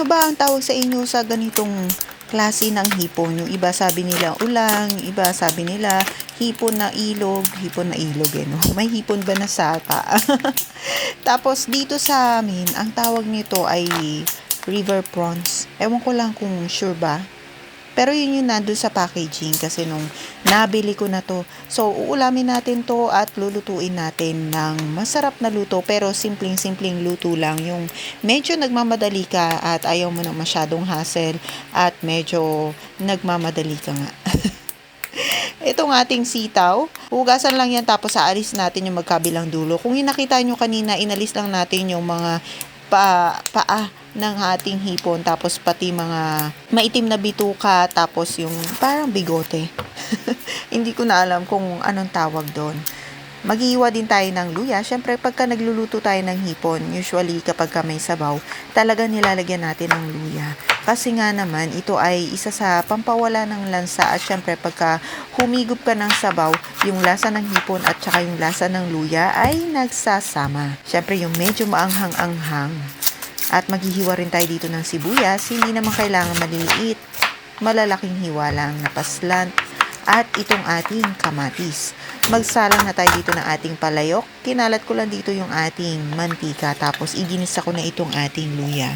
Ano ba ang tawag sa inyo sa ganitong klase ng hipon? Yung iba sabi nila ulang, iba sabi nila hipon na ilog, hipon na ilog eh, no? May hipon ba na saka? Tapos dito sa amin, ang tawag nito ay river prawns. Ewan ko lang kung sure ba. Pero yun yung nandun sa packaging kasi nung nabili ko na to. So, uulamin natin to at lulutuin natin ng masarap na luto pero simpleng-simpleng luto lang. Yung medyo nagmamadali ka at ayaw mo na masyadong hassle at medyo nagmamadali ka nga. Itong ating sitaw, hugasan lang yan tapos aalis natin yung magkabilang dulo. Kung yung nakita nyo kanina, inalis lang natin yung mga pa, paa ng ating hipon tapos pati mga maitim na bituka tapos yung parang bigote. Hindi ko na alam kung anong tawag doon. Maghihiwa din tayo ng luya. Siyempre, pagka nagluluto tayo ng hipon, usually kapag ka may sabaw, talaga nilalagyan natin ng luya. Kasi nga naman, ito ay isa sa pampawala ng lansa at syempre pagka humigop ka ng sabaw, yung lasa ng hipon at saka yung lasa ng luya ay nagsasama. Syempre yung medyo maanghang-anghang. At maghihiwa rin tayo dito ng sibuyas, hindi naman kailangan maliliit. Malalaking hiwa lang na paslant at itong ating kamatis. Magsalang na tayo dito ng ating palayok. Kinalat ko lang dito yung ating mantika tapos iginisa ko na itong ating luya.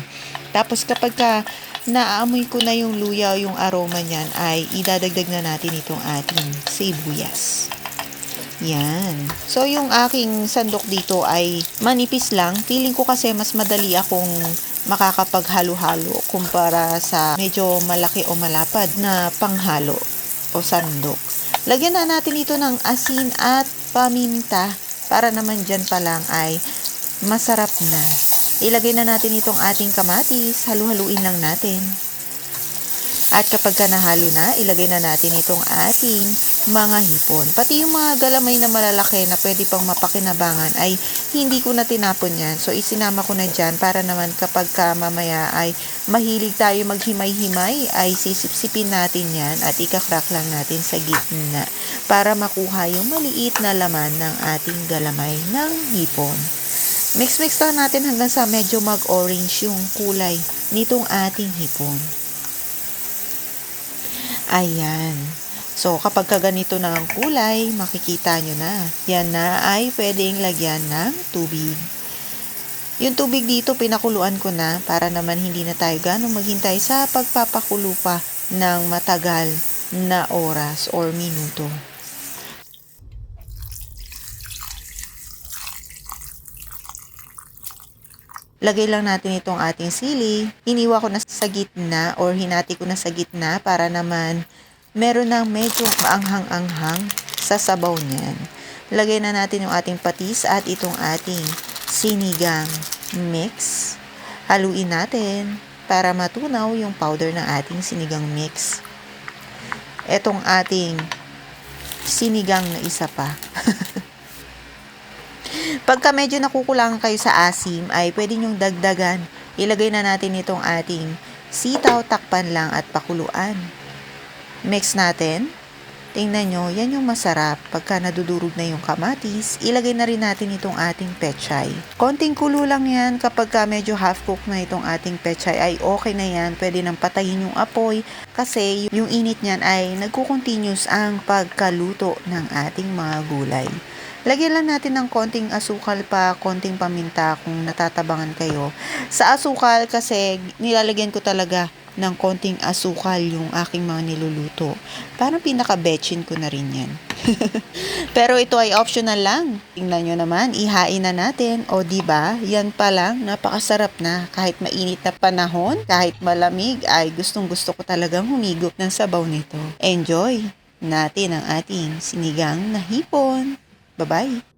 Tapos kapag ka naaamoy ko na yung luya o yung aroma niyan ay idadagdag na natin itong ating sibuyas. Yan. So, yung aking sandok dito ay manipis lang. Feeling ko kasi mas madali akong makakapaghalo-halo kumpara sa medyo malaki o malapad na panghalo o sandok. Lagyan na natin ito ng asin at paminta para naman dyan pa lang ay masarap na. Ilagay na natin itong ating kamatis, halu-haluin lang natin. At kapag ka nahalo na, ilagay na natin itong ating mga hipon. Pati yung mga galamay na malalaki na pwede pang mapakinabangan ay hindi ko na tinapon yan. So isinama ko na dyan para naman kapag ka mamaya ay mahilig tayo maghimay-himay ay sisipsipin natin yan at ikakrak lang natin sa gitna para makuha yung maliit na laman ng ating galamay ng hipon. Mix-mix lang natin hanggang sa medyo mag-orange yung kulay nitong ating hipon. Ayan. So, kapag ka ganito na ang kulay, makikita nyo na. Yan na ay pwedeng lagyan ng tubig. Yung tubig dito, pinakuluan ko na para naman hindi na tayo ganong maghintay sa pagpapakulo pa ng matagal na oras or minuto. Lagay lang natin itong ating sili. Iniwa ko na sa gitna or hinati ko na sa gitna para naman meron ng medyo maanghang-anghang sa sabaw niyan. Lagay na natin yung ating patis at itong ating sinigang mix. Haluin natin para matunaw yung powder ng ating sinigang mix. Etong ating sinigang na isa pa. Pagka medyo nakukulangan kayo sa asim, ay pwede nyong dagdagan. Ilagay na natin itong ating sitaw, takpan lang at pakuluan. Mix natin. Tingnan nyo, yan yung masarap. Pagka nadudurog na yung kamatis, ilagay na rin natin itong ating pechay. Konting kulo lang yan. Kapag ka medyo half cook na itong ating pechay, ay okay na yan. Pwede nang patayin yung apoy kasi yung init niyan ay nagkukontinuous ang pagkaluto ng ating mga gulay. Lagyan lang natin ng konting asukal pa, konting paminta kung natatabangan kayo. Sa asukal kasi nilalagyan ko talaga ng konting asukal yung aking mga niluluto. Parang pinaka-betchin ko na rin yan. Pero ito ay optional lang. Tingnan nyo naman, ihain na natin. O ba? Yan pa lang, napakasarap na. Kahit mainit na panahon, kahit malamig, ay gustong gusto ko talagang humigop ng sabaw nito. Enjoy natin ang ating sinigang na hipon. Bye-bye!